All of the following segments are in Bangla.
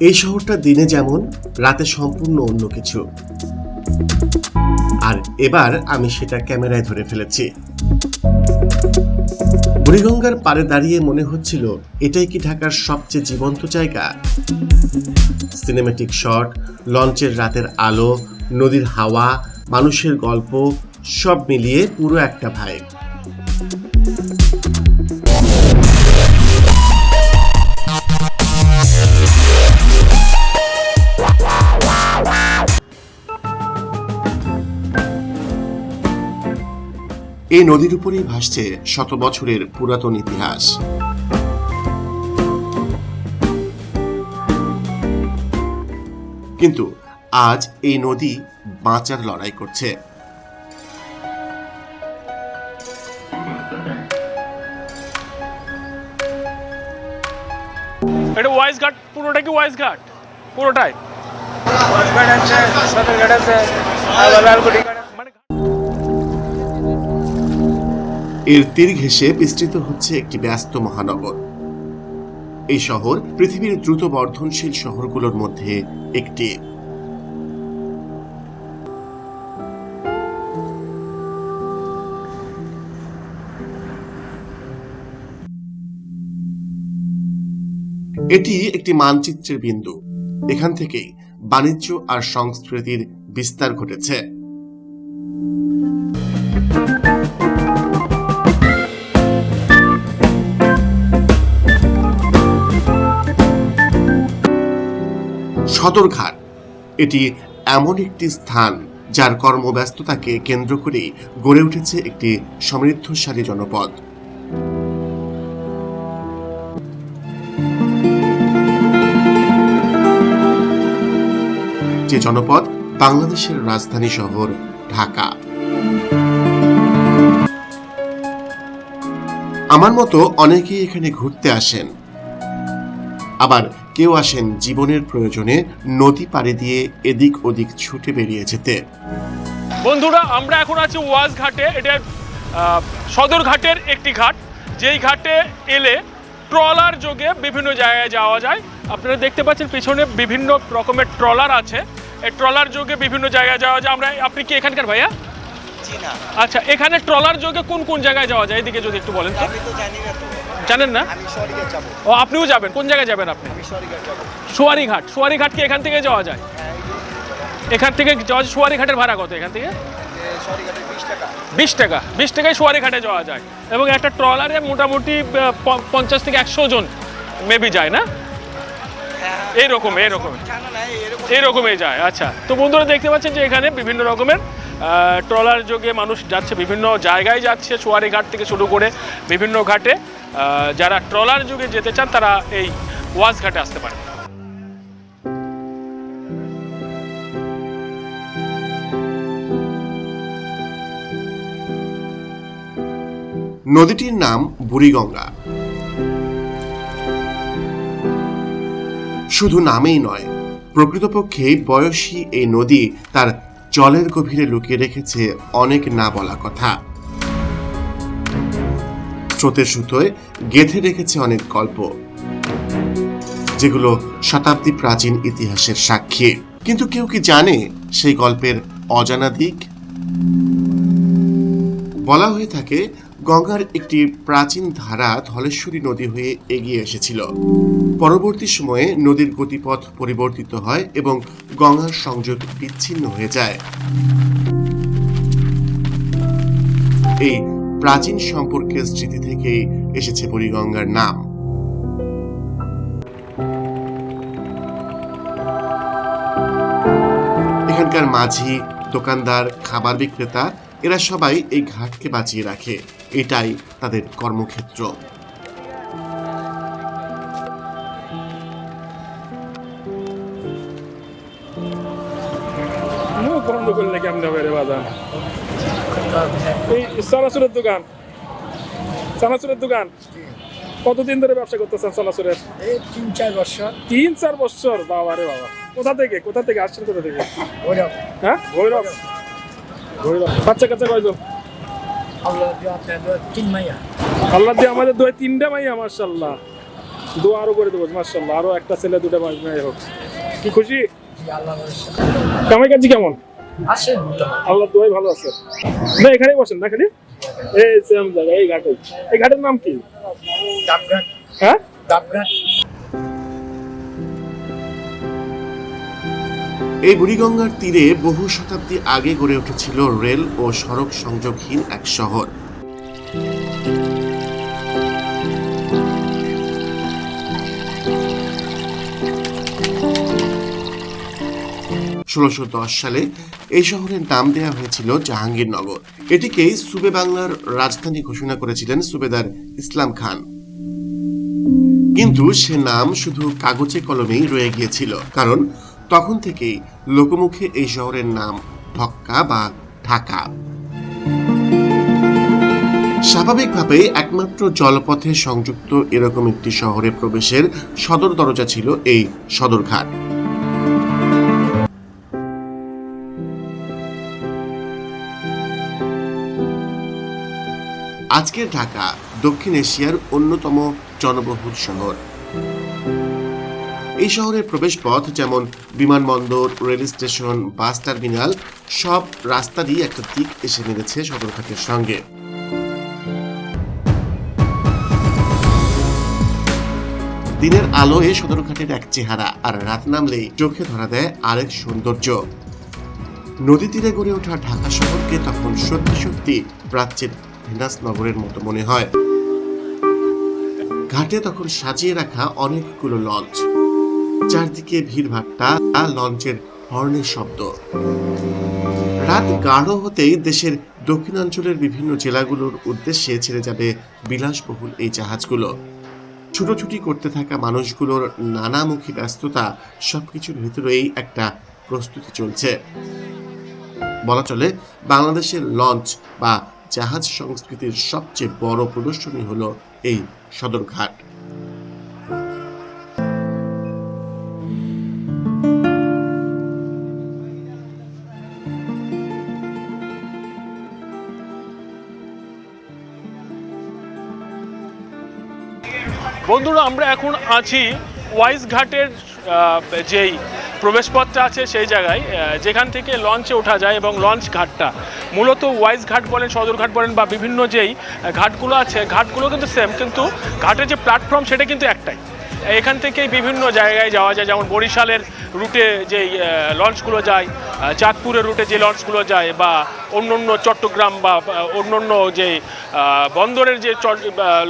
এই শহরটা দিনে যেমন, রাতে সম্পূর্ণ অন্য কিছু। আর এবার আমি সেটা ক্যামেরায় ধরে ফেলেছি। বুড়িগঙ্গার পাড়ে দাঁড়িয়ে মনে হচ্ছিল, এটাই কি ঢাকার সবচেয়ে জীবন্ত জায়গা? সিনেমেটিক শট লঞ্চের রাতের আলো, নদীর হাওয়া, মানুষের গল্প, সব মিলিয়ে পুরো একটা ভাইব এই নদীর উপরেই ভাসছে শত বছরের পুরাতন ইতিহাস। কিন্তু আজ এই নদী বাঁচার লড়াই করছে। এটা ওয়াইজ ঘাট পুরোটা কি ওয়াইজ ঘাট পুরোটাই? ঘাট আছে সদর ঘাট আছে ঘাট এর তীর ঘেঁষে বিস্তৃত হচ্ছে একটি ব্যস্ত মহানগর। এই শহর পৃথিবীর দ্রুত বর্ধনশীল শহরগুলোর মধ্যে একটি। এটি একটি মানচিত্রের বিন্দু। এখান থেকেই বাণিজ্য আর সংস্কৃতির বিস্তার ঘটেছে। সদরঘাট। এটি এমন একটি স্থান যার কর্মব্যস্ততাকে কেন্দ্র করেই গড়ে উঠেছে একটি সমৃদ্ধশালী জনপদ। যে জনপদ বাংলাদেশের রাজধানী শহর, ঢাকা। আমার মতো অনেকেই এখানে ঘুরতে আসেন। আবার কেউ আসেন জীবনের প্রয়োজনে নদী পাড়ি দিয়ে এদিক ওদিক ছুটে বেরিয়ে যেতে। বন্ধুরা আমরা এখন আছি ওয়াজ ঘাটে। এটা সদর ঘাটের একটি ঘাট। যেই ঘাটে এলে ট্রলার যোগে বিভিন্ন জায়গায় যাওয়া যায়। আপনারা দেখতে পাচ্ছেন পিছনে বিভিন্ন রকমের ট্রলার আছে। এই ট্রলার যোগে বিভিন্ন জায়গায় যাওয়া যায়। আমরা আপনি কি এখানকার ভাইয়া? আচ্ছা এখানে ট্রলার যোগে কোন কোন জায়গায় যাওয়া যায়? এদিকে যদি একটু বলেন তো। আমি তো জানি না তো। জানেন না? ও আপনিও যাবেন? কোন জায়গায় যাবেন আপনি? আমি সরিয়ে যাব। সোয়ারি ঘাট সোয়ারি ঘাট কি এখান থেকে যাওয়া যায়? এখান থেকে যাওয়া যায়? সোয়ারি ভাড়া কত এখান থেকে? বিশ টাকা। বিশ টাকায় সোয়ারিঘাটে যাওয়া যায়। এবং একটা ট্রলারে মোটামুটি পঞ্চাশ থেকে একশো জন মেবি যায় না? হ্যাঁ। এইরকম এইরকম এইরকমই যায়। আচ্ছা। তো বন্ধুরা দেখতে পাচ্ছেন যে এখানে বিভিন্ন রকমের ট্রলার যোগে মানুষ যাচ্ছে, বিভিন্ন জায়গায় যাচ্ছে, সোয়ারি ঘাট থেকে শুরু করে বিভিন্ন ঘাটে। যারা ট্রলার যুগে যেতে চান, তারা এই ওয়াজ ঘাটে আসতে পারে নদীটির নাম বুড়িগঙ্গা। শুধু নামেই নয়, প্রকৃতপক্ষে বয়সী এই নদী তার জলের গভীরে লুকিয়ে রেখেছে অনেক না বলা কথা। স্রোতের সুতোয় গেঁথে রেখেছে অনেক গল্প, যেগুলো শতাব্দী প্রাচীন ইতিহাসের সাক্ষী। কিন্তু কেউ কি জানে সেই গল্পের অজানা দিক? বলা হয়ে থাকে গঙ্গার একটি প্রাচীন ধারা ধলেশ্বরী নদী হয়ে এগিয়ে এসেছিল। পরবর্তী সময়ে নদীর গতিপথ পরিবর্তিত হয় এবং গঙ্গার সংযোগ বিচ্ছিন্ন হয়ে যায়। এই প্রাচীন সম্পর্কের স্মৃতি থেকেই এসেছে বুড়িগঙ্গার নাম। এখানকার মাঝি, দোকানদার, খাবার বিক্রেতা, এরা সবাই এই ঘাটকে বাঁচিয়ে রাখে। এটাই তাদের কর্মক্ষেত্র। বন্ধ করলে কেমন হবে রে বাজার এই সানাসুরের দোকান। সানাসুরের দোকান? কতদিন ধরে ব্যবসা করতেছেন সানাসুরের এই তিন চার বছর। তিন চার বছর? বাবা রে বাবা। কোথা থেকে? কোথা থেকে আসছেন কোথা থেকে? হ্যাঁ? ভৈরব। ভৈরব। বাচ্চা কাচ্চা কয়জন? আল্লাহ দিয়ে তিন মাইয়া। আল্লাহ দিয়ে আমাদের দুই তিনটা মাইয়া মার্শাল্লাহ দোয়া আরও করে দেবো মার্শাল্লাহ আরও একটা ছেলে দুটো মাস মেয়ে হোক। কি খুশি? কামাই কাজ কেমন? আছে আল্লাহ দোয়াই ভালো আছে। না এখানেই বসেন না খালি এই সেম জায়গা এই ঘাটে। এই ঘাটের নাম কি? ডাবঘাট। হ্যাঁ? ডাবঘাট। এই বুড়িগঙ্গার তীরে বহু শতাব্দী আগে গড়ে উঠেছিল রেল ও সড়ক সংযোগহীন এক শহর। ষোলোশো দশ সালে এই শহরের নাম দেওয়া হয়েছিল জাহাঙ্গীরনগর। এটিকেই সুবে বাংলার রাজধানী ঘোষণা করেছিলেন সুবেদার ইসলাম খান। কিন্তু সে নাম শুধু কাগজে কলমেই রয়ে গিয়েছিল, কারণ তখন থেকেই লোকমুখে এই শহরের নাম ঢক্কা বা ঢাকা। স্বাভাবিকভাবেই একমাত্র জলপথে সংযুক্ত এরকম একটি শহরে প্রবেশের সদর দরজা ছিল এই সদরঘাট। আজকের ঢাকা দক্ষিণ এশিয়ার অন্যতম জনবহুল শহর। এই শহরের প্রবেশপথ, যেমন বিমানবন্দর, রেল স্টেশন, বাস টার্মিনাল, সব রাস্তারই একটা দিক এসে মিলেছে সদরঘাটের সঙ্গে। দিনের আলোয় সদরঘাটের এক চেহারা আর রাত নামলেই চোখে ধরা দেয় আরেক সৌন্দর্য। নদী তীরে গড়ে ওঠা ঢাকা শহরকে তখন সত্যি সত্যি প্রাচ্যের ভেনাস নগরের মতো মনে হয়। ঘাটে তখন সাজিয়ে রাখা অনেকগুলো লঞ্চ চারদিকে ভিড়ভাট্টা লঞ্চের হর্নের শব্দ। রাত গাঢ় হতেই দেশের দক্ষিণাঞ্চলের বিভিন্ন জেলাগুলোর উদ্দেশ্যে ছেড়ে যাবে বিলাসবহুল এই জাহাজগুলো। ছুটোছুটি করতে থাকা মানুষগুলোর নানামুখী ব্যস্ততা সবকিছুর ভেতরেই একটা প্রস্তুতি চলছে। বলা চলে, বাংলাদেশের লঞ্চ বা জাহাজ সংস্কৃতির সবচেয়ে বড় প্রদর্শনী হলো এই সদরঘাট। আমরা এখন আছি ওয়াইজ ঘাটের যেই প্রবেশপথটা আছে সেই জায়গায় যেখান থেকে লঞ্চে ওঠা যায় এবং লঞ্চ ঘাটটা। মূলত ওয়াইজ ঘাট বলেন সদর ঘাট বলেন বা বিভিন্ন যেই ঘাটগুলো আছে, ঘাটগুলো কিন্তু সেম কিন্তু ঘাটের যে প্ল্যাটফর্ম সেটা কিন্তু একটাই। এখান থেকেই বিভিন্ন জায়গায় যাওয়া যায়। যেমন বরিশালের রুটে আহ, লঞ্চগুলো যায় চাঁদপুরের রুটে যে লঞ্চগুলো যায় বা অন্য অন্য চট্টগ্রাম বা অন্য অন্য যে বন্দরের যে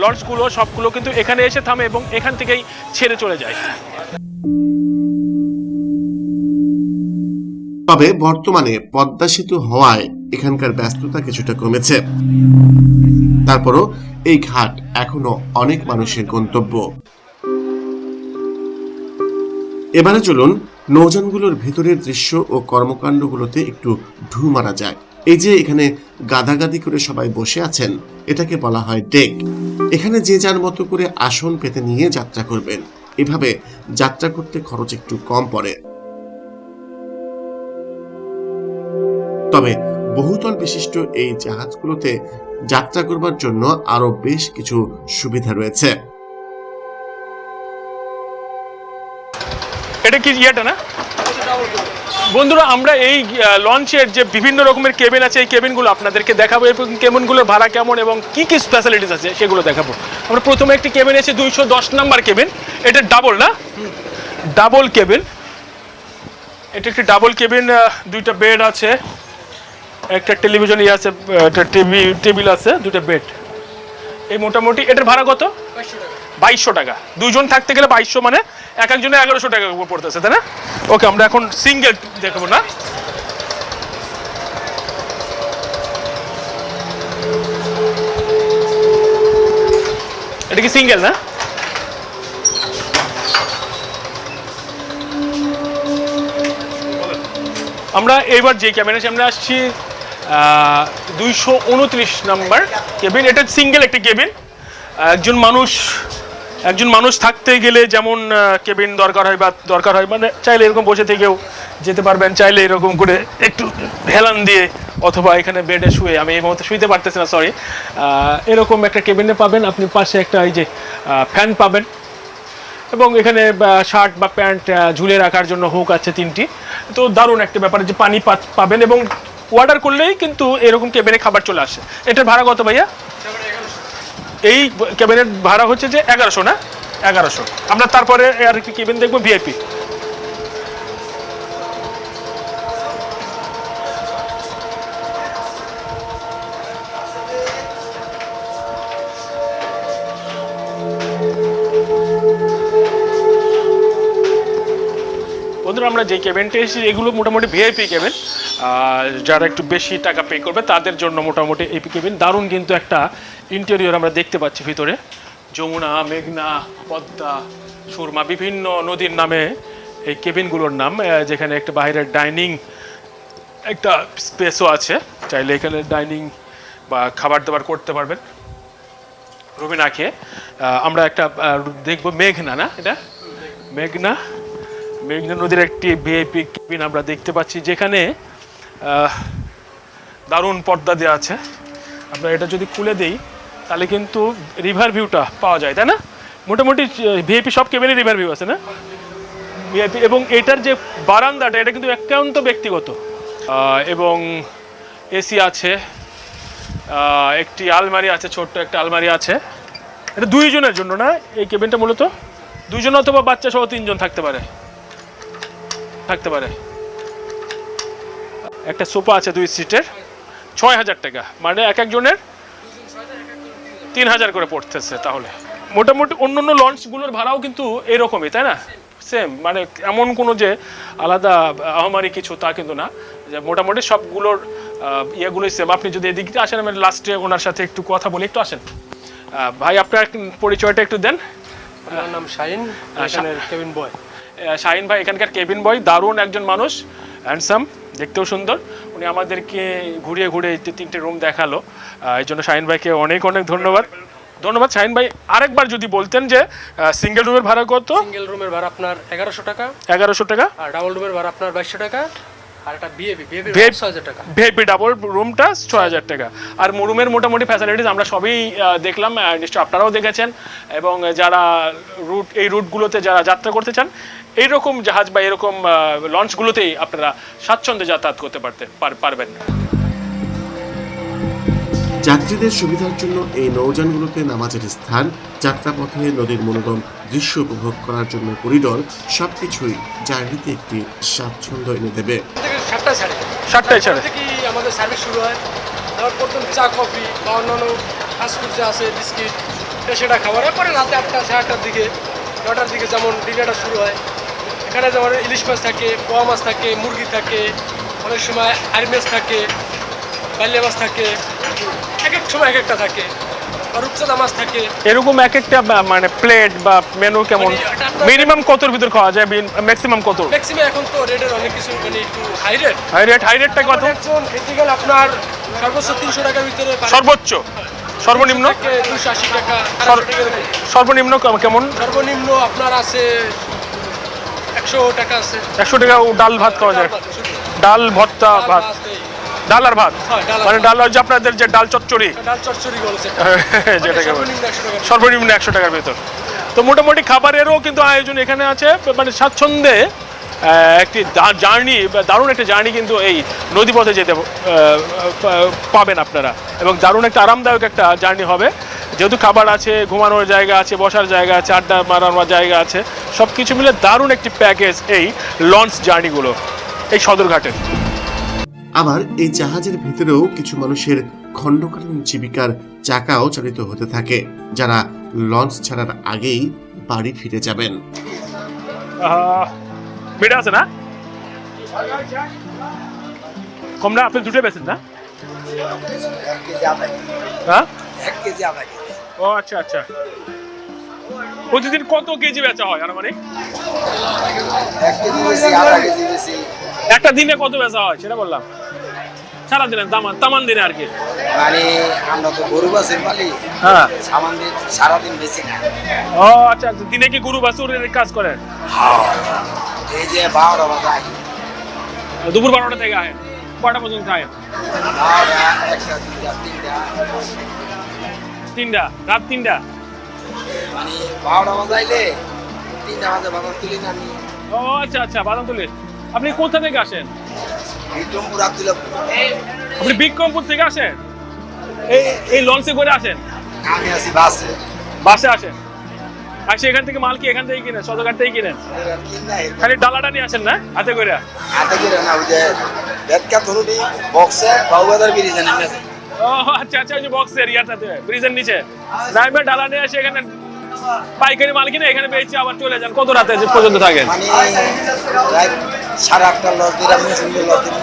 লঞ্চগুলো সবগুলো কিন্তু এখানে এসে থামে এবং এখান থেকেই ছেড়ে চলে যায়। তবে বর্তমানে পদ্মা সেতু হওয়ায় এখানকার ব্যস্ততা কিছুটা কমেছে। তারপরও এই ঘাট এখনও অনেক মানুষের গন্তব্য। এবারে চলুন নৌযানগুলোর ভেতরের দৃশ্য ও কর্মকাণ্ডগুলোতে একটু ঢু মারা যাক। এই যে এখানে গাদাগাদি করে সবাই বসে আছেন, এটাকে বলা হয় ডেক। এখানে যে যার মতো করে আসন পেতে নিয়ে যাত্রা করবেন। এভাবে যাত্রা করতে খরচ একটু কম পড়ে। তবে বহুতল বিশিষ্ট এই জাহাজগুলোতে যাত্রা করবার জন্য আরও বেশ কিছু সুবিধা রয়েছে। এটা কি ইয়েটা না? বন্ধুরা, আমরা এই লঞ্চের যে বিভিন্ন রকমের কেবিন আছে, এই কেবিনগুলো আপনাদেরকে দেখাবো। এবং কেবিনগুলোর ভাড়া কেমন এবং কি কি স্পেশালিটিস আছে সেগুলো দেখাবো। আমরা প্রথমে একটি কেবিন আছে দুইশো দশ নাম্বার কেবিন এটা ডাবল না? ডাবল কেবিন এটা একটি ডাবল কেবিন দুইটা বেড আছে। একটা টেলিভিশন ইয়ে আছে একটা টিভি টেবিল আছে দুটো বেড এই মোটামুটি এটার ভাড়া কত? বাইশশো টাকা। দুইজন থাকতে গেলে বাইশশো মানে এক একজনের এগারোশো টাকা পড়তেছে, তাই না? ওকে, আমরা এখন সিঙ্গেল দেখব, না? এটা কি সিঙ্গেল না? আমরা এবার যে ক্যাবিনের সামনে আসছি দুইশো উনত্রিশ নাম্বার কেবিন। এটা সিঙ্গেল একটি কেবিন। একজন মানুষ একজন মানুষ থাকতে গেলে যেমন কেবিন দরকার হয় বা দরকার হয় মানে চাইলে এরকম বসে থেকেও যেতে পারবেন, চাইলে এরকম করে একটু হেলান দিয়ে অথবা এখানে বেডে শুয়ে, আমি এই মুহূর্তে শুইতে পারতেছি না সরি এরকম একটা কেবিনে পাবেন, আপনি পাশে একটা এই যে ফ্যান পাবেন এবং এখানে শার্ট বা প্যান্ট ঝুলে রাখার জন্য হুক আছে তিনটি। তো দারুণ একটা ব্যাপার, যে পানি পাবেন এবং অর্ডার করলেই কিন্তু এরকম কেবিনে খাবার চলে আসে। এটার ভাড়া কত ভাইয়া? এই ক্যাবিনের ভাড়া হচ্ছে যে এগারোশো, না? এগারোশো। আমরা তারপরে আর কি কেবিন দেখব? ভিআইপি আমরা যে কেবিনটা এসেছি, এগুলো মোটামুটি ভিআইপি কেবিন যারা একটু বেশি টাকা পে করবে, তাদের জন্য মোটামুটি এই কেবিন দারুণ কিন্তু একটা ইন্টেরিয়র আমরা দেখতে পাচ্ছি ভিতরে। যমুনা, মেঘনা, পদ্মা, সুরমা, বিভিন্ন নদীর নামে এই কেবিনগুলোর নাম যেখানে একটা বাইরের ডাইনিং একটা স্পেসও আছে। চাইলে এখানে ডাইনিং বা খাবার দাবার করতে পারবেন। রুমে না খেয়ে আমরা একটা দেখব মেঘনা না এটা? মেঘনা। মেঘনা নদীর একটি ভিআইপি কেবিন আমরা দেখতে পাচ্ছি, যেখানে দারুণ পর্দা দেওয়া আছে। আমরা এটা যদি খুলে দেই, তাহলে কিন্তু রিভার ভিউটা পাওয়া যায়, তাই না? মোটামুটি ভিআইপি সব কেবিনে রিভার ভিউ আছে, না? ভিআইপি এবং এটার যে বারান্দাটা, এটা কিন্তু একান্ত ব্যক্তিগত। এবং এসি আছে একটি আলমারি আছে, ছোট্ট একটা আলমারি আছে। এটা দুইজনের জন্য, না? এই কেবিনটা মূলত? দুইজন অথবা বাচ্চা সহ তিনজন থাকতে পারে। থাকতে পারে। একটা সোফা আছে দুই সিটের ছয় হাজার টাকা। মানে এক একজনের তিন হাজার করে পড়তেছে তাহলে। মোটামুটি অন্য অন্য লঞ্চগুলোর ভাড়াও কিন্তু এরকমই তাই না? সেম মানে এমন কোনো যে আলাদা আহমারি কিছু তা কিন্তু না। যে মোটামুটি সবগুলোর ইয়েগুলোই সেম আপনি যদি এদিকে আসেন আমি লাস্টে ওনার সাথে একটু কথা বলি একটু আসেন। ভাই আপনার পরিচয়টা একটু দেন। নাম শাহিন কেবিন বয় শাহিন ভাই এখানকার কেবিন বয় দারুণ একজন মানুষ হ্যান্ডসাম দেখতেও সুন্দর। উনি আমাদেরকে ঘুরিয়ে ঘুরে এই তিনটে রুম দেখাল। এই জন্য শাহিন ভাইকে অনেক অনেক ধন্যবাদ। ধন্যবাদ শাহিন ভাই। আরেকবার যদি বলতেন যে সিঙ্গেল রুমের ভাড়া কত? সিঙ্গেল রুমের ভাড়া আপনার এগারোশো টাকা। এগারোশো টাকা। আর ডাবল রুমের ভাড়া আপনার বাইশশো টাকা। আর একটা টাকা। ভিআইপি ডাবল রুমটা টাকা। আর রুমের মোটামুটি ফ্যাসিলিটিস আমরা সবই দেখলাম নিশ্চয় আপনারাও দেখেছেন। এবং যারা রুট এই রুটগুলোতে যারা যাত্রা করতে চান এইরকম জাহাজ বা এরকম লঞ্চগুলোতেই আপনারা স্বাচ্ছন্দ্যে যাতায়াত করতে পারতে পারবেন। যাত্রীদের সুবিধার জন্য এই নৌযানগুলোতে নামাজের স্থান যাত্রাপথে নদীর মনোরম দৃশ্য উপভোগ করার জন্য করিডোর সবকিছুই জার্নিতে একটি স্বাচ্ছন্দ্য এনে দেবে। সাতটা ছাড়ে। সাতটায় ছাড়ে। থেকেই আমাদের সার্ভিস শুরু হয়। তারপর প্রথম চা কফি বা অন্যান্য ফাস্টফুড যা আছে বিস্কিট সেটা খাবার। পরে রাতে আটটা সাড়ে আটটার দিকে নটার দিকে যেমন ডিনারটা শুরু হয়। এখানে যেমন ইলিশ মাছ থাকে পোয়া মাছ থাকে মুরগি থাকে অনেক সময় আইর থাকে বাল্যা মাছ থাকে এক এক সময় এক একটা থাকে। রূপচাঁদা মাছ থাকে। এরকম এক একটা মানে প্লেট বা মেনু কেমন? মানে মিনিমাম কতর ভিতর খাওয়া যায়? ম্যাক্সিমাম কত ম্যাক্সিমাম এখন তো রেটের অনেক কিছু মানে একটু high rate high rate high রেটটা কত? একজন খেতে গেলে আপনার সর্বোচ্চ তিনশো টাকার ভিতরে সর্বোচ্চ? সর্বনিম্ন? দুশো আশি টাকা। সর্বনিম্ন কেমন? সর্বনিম্ন আপনার আছে একশো টাকা আছে। একশো টাকা ও ডাল ভাত খাওয়া যায়। ডাল ভর্তা ভাত। ভাত? নেই। ডাল আর ভাত। হ্যাঁ, মানে। ডাল হচ্ছে আপনাদের যে ডাল চচ্চড়ি? যেটাকে সর্বনিম্ন একশো টাকা সর্বনিম্ন একশো টাকার ভেতর। তো মোটামুটি খাবারেরও কিন্তু আয়োজন এখানে আছে। মানে স্বাচ্ছন্দ্যে একটি জার্নি দারুণ একটা জার্নি কিন্তু এই নদীপথে যেতে পাবেন আপনারা। এবং দারুণ একটা আরামদায়ক একটা জার্নি হবে। যেহেতু খাবার আছে ঘুমানোর জায়গা আছে বসার জায়গা আছে আড্ডা মারানোর জায়গা আছে সব কিছু মিলে দারুণ একটি প্যাকেজ এই লঞ্চ জার্নিগুলো এই সদরঘাটের। আবার এই জাহাজের ভেতরেও কিছু মানুষের খণ্ডকালীন জীবিকার চাকাও চালিত হতে থাকে যারা লঞ্চ ছাড়ার আগেই বাড়ি ফিরে যাবেন। বেড়ে আছে না? কম না আপনি দুটো বেছেন না? হ্যাঁ? ও আচ্ছা আচ্ছা। প্রতিদিন কত কেজি বেচা হয় আর মানে একটা দিনে কত বেচা হয় সেটা বললাম। সারা দিনে তামান তামান দিনে আর কি। মানে আমরা তো গরু বাসের মালিক হ্যাঁ। সামান দিয়ে সারাদিন বেশি না। ও আচ্ছা আচ্ছা দিনে কি গরু কাজ করেন এই যে বারোটা বাজায় দুপুর বারোটা থেকে আয় কটা পর্যন্ত একটা দুইটা তিনটা। তিনটা রাত তিনটা? মানে বারোটা তিনটা বাজে তুলি না আমি ও আচ্ছা আচ্ছা বাদামতলি আপনি কোথা থেকে আসেন? বিক্রমপুর আপনি বিক্রমপুর থেকে আসেন? এই এই লঞ্চে করে আসেন? আমি আছি বাসে। বাসে আসেন? আর এখান থেকে মাল কি এখান থেকে কিনেন? সদরঘাট থেকে কিনেন? খালি ডালাটা নিয়ে আসেন না? হাতে করে? হাতে করে না ওই যে ধরুনি বক্সে ব্রিজে ও আচ্ছা আচ্ছা ওই যে বক্সের ইয়াটাতে ব্রিজের নিচে। নাইমে ডালা নিয়ে এসে এখানে পাইকারি মাল কিনে এখানে বেচে আবার চলে যান। কত রাতে পর্যন্ত থাকেন? মানে সাড়ে আটটার লস দিলাম মেশিন লস দিলাম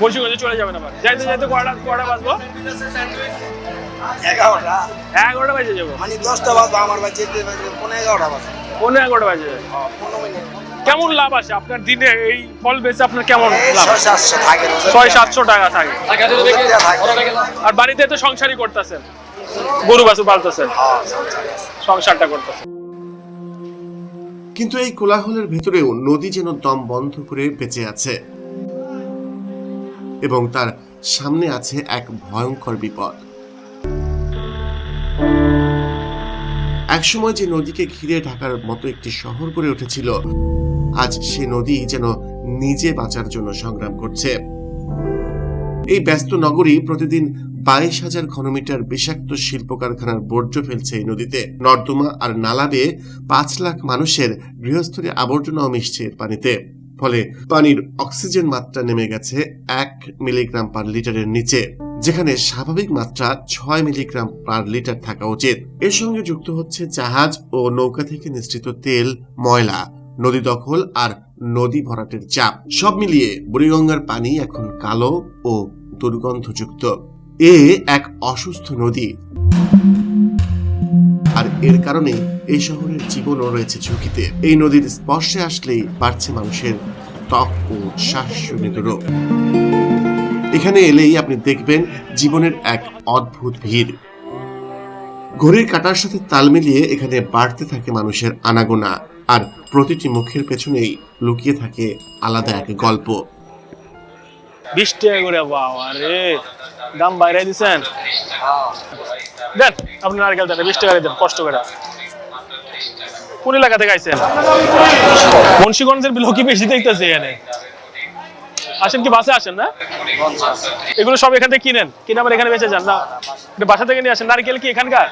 মুন্সিগঞ্জে চলে যাবেন আবার। যাইতে যাইতে কয়টা কয়টা বাজবো? এগারোটা। এগারোটা বাজে যাব। মানে দশটা বাজবো আমার বাজে যেতে বাজে পনেরো এগারোটা বাজে। পনেরো এগারোটা বাজে। পনেরো মিনিট। কেমন লাভ আছে? আপনার দিনে এই ফল বেচে আপনার কেমন লাভ? ছয় সাতশো ছয় সাতশো টাকা থাকে। আর বাড়িতে তো সংসারই করতেছেন। গরু বাছুর পালতেছেন। হ্যাঁ। সংসারটা করতেছেন। কিন্তু এই কোলাহলের ভেতরেও নদী যেন দম বন্ধ করে বেঁচে আছে এবং তার সামনে আছে এক ভয়ঙ্কর বিপদ। একসময় যে নদীকে ঘিরে ঢাকার মতো একটি শহর গড়ে উঠেছিল, আজ সে নদী যেন নিজে বাঁচার জন্য সংগ্রাম করছে। এই ব্যস্ত নগরী প্রতিদিন বাইশ হাজার ঘনমিটার বিষাক্ত শিল্প কারখানার বর্জ্য ফেলছে এই নদীতে। নর্দমা আর নালা বেয়ে পাঁচ লাখ মানুষের গৃহস্থলী আবর্জনাও মিশছে এর পানিতে। ফলে পানির অক্সিজেন মাত্রা নেমে গেছে এক মিলিগ্রাম পার লিটারের নিচে, যেখানে স্বাভাবিক মাত্রা ছয় মিলিগ্রাম পার লিটার থাকা উচিত। এর সঙ্গে যুক্ত হচ্ছে জাহাজ ও নৌকা থেকে নিঃসৃত তেল, ময়লা, নদী দখল আর নদী ভরাটের চাপ। সব মিলিয়ে বুড়িগঙ্গার পানি এখন কালো ও দুর্গন্ধযুক্ত। এ এক অসুস্থ নদী। আর এর কারণে এই শহরের জীবনও রয়েছে ঝুঁকিতে। এই নদীর স্পর্শে আসলেই বাড়ছে মানুষের ত্বক ও শ্বাসজনিত রোগ। এখানে এলেই আপনি দেখবেন জীবনের এক অদ্ভুত ভিড়। ঘড়ির কাটার সাথে তাল মিলিয়ে এখানে বাড়তে থাকে মানুষের আনাগোনা। আর প্রতিটি মুখের পেছনেই লুকিয়ে থাকে আলাদা এক গল্প। বিশ টাকা করে বাবা রে। দাম বাইরে দিচ্ছেন দেন, আপনি নারকেল দেন বিশ টাকা দেন, কষ্ট করে। কোন এলাকা থেকে আইছেন। মুন্সিগঞ্জের লোকই বেশি দেখতেছে এখানে? আসেন কি বাসে আসেন না? এগুলো সব এখান থেকে কিনেন। কিনে আবার এখানে বেঁচে যান, না? এটা বাসা থেকে নিয়ে আসেন। নারকেল কি এখানকার?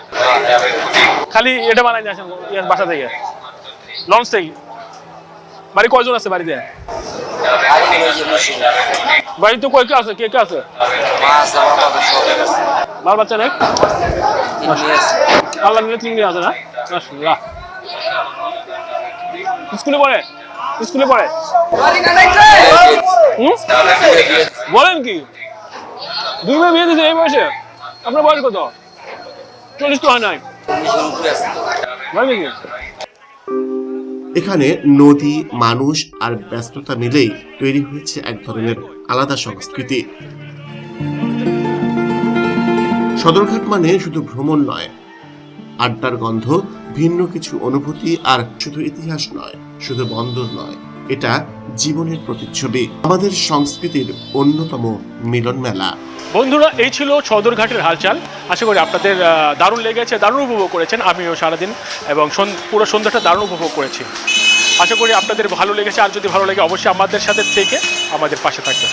খালি এটা বানাই নিয়ে আসেন ইয়ে বাসা থেকে। লঞ্চ থেকে। বাড়ি কয়জন আছে বাড়িতে? বাড়িতে কয় কে আছে? কে কে আছে? বাল বাচ্চা নেই? আল্লাহ নিলে তিন আছে না। স্কুলে পড়ে? স্কুলে পড়ে? বলেন কি? দুই মেয়ে বিয়ে দিয়েছে এই বয়সে? আপনার বয়স কত? চল্লিশ তো হয় নাই। নাকি এখানে নদী, মানুষ আর ব্যস্ততা মিলেই তৈরি হয়েছে এক ধরনের আলাদা সংস্কৃতি। সদরঘাট মানে শুধু ভ্রমণ নয়। আড্ডার গন্ধ, ভিন্ন কিছু অনুভূতি আর শুধু ইতিহাস নয়, শুধু বন্দর নয়, এটা জীবনের প্রতিচ্ছবি। আমাদের সংস্কৃতির অন্যতম মিলন মেলা বন্ধুরা, এই ছিল সদরঘাটের হালচাল। আশা করি আপনাদের দারুণ লেগেছে, দারুণ উপভোগ করেছেন আমিও সারাদিন, এবং পুরো সন্ধ্যাটা দারুণ উপভোগ করেছি। আশা করি আপনাদের ভালো লেগেছে, আর যদি ভালো লাগে অবশ্যই আমাদের সাথে থেকে আমাদের পাশে থাকবেন।